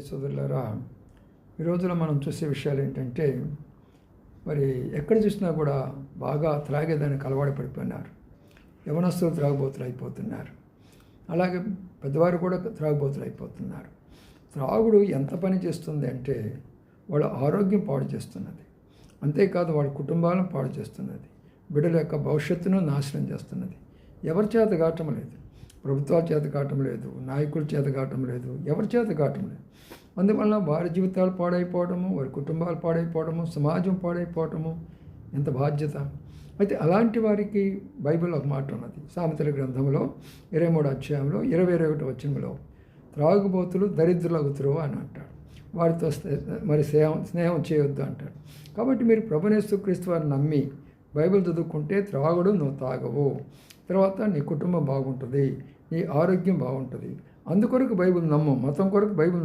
సోదరులారా ఈ రోజులో మనం చూసే విషయాలు ఏంటంటే మరి ఎక్కడ చూసినా కూడా బాగా త్రాగేదానికి అలవాటు పడిపోయినారు. యవనస్తులు త్రాగుబోతులు అయిపోతున్నారు. అలాగే పెద్దవారు కూడా త్రాగుబోతులు అయిపోతున్నారు. త్రాగుడు ఎంత పని చేస్తుంది అంటే వాళ్ళ ఆరోగ్యం పాడు చేస్తున్నది. అంతేకాదు వాళ్ళ కుటుంబాలను పాడు చేస్తున్నది. బిడ్డల యొక్క భవిష్యత్తును నాశనం చేస్తున్నది. ఎవరి చేత గాటం లేదు. ప్రభుత్వాల చేత కావటం లేదు నాయకుల చేత కావటం లేదు ఎవరి చేత కావటం లేదు. అందువల్ల వారి జీవితాలు పాడైపోవడము వారి కుటుంబాలు పాడైపోవడము సమాజం పాడైపోవటము ఎంత బాధ్యత? అయితే అలాంటి వారికి బైబిల్ ఒక మాట ఉన్నది. సామెతల గ్రంథంలో ఇరవై మూడు అధ్యాయంలో ఇరవై ఇరవై ఒకటి వచనంలో త్రాగుబోతులు దరిద్రులగుతురు అని అంటాడు. వారితో మరి స్నేహం స్నేహం చేయొద్దు అంటాడు. కాబట్టి మీరు ప్రభునేశ్వర క్రీస్తు వారిని నమ్మి బైబిల్ చదువుకుంటే త్రాగుడు నువ్వు తాగవు. తర్వాత నీ కుటుంబం బాగుంటుంది నీ ఆరోగ్యం బాగుంటుంది. అందుకొరకు బైబిల్ నమ్ము మతం కొరకు బైబిల్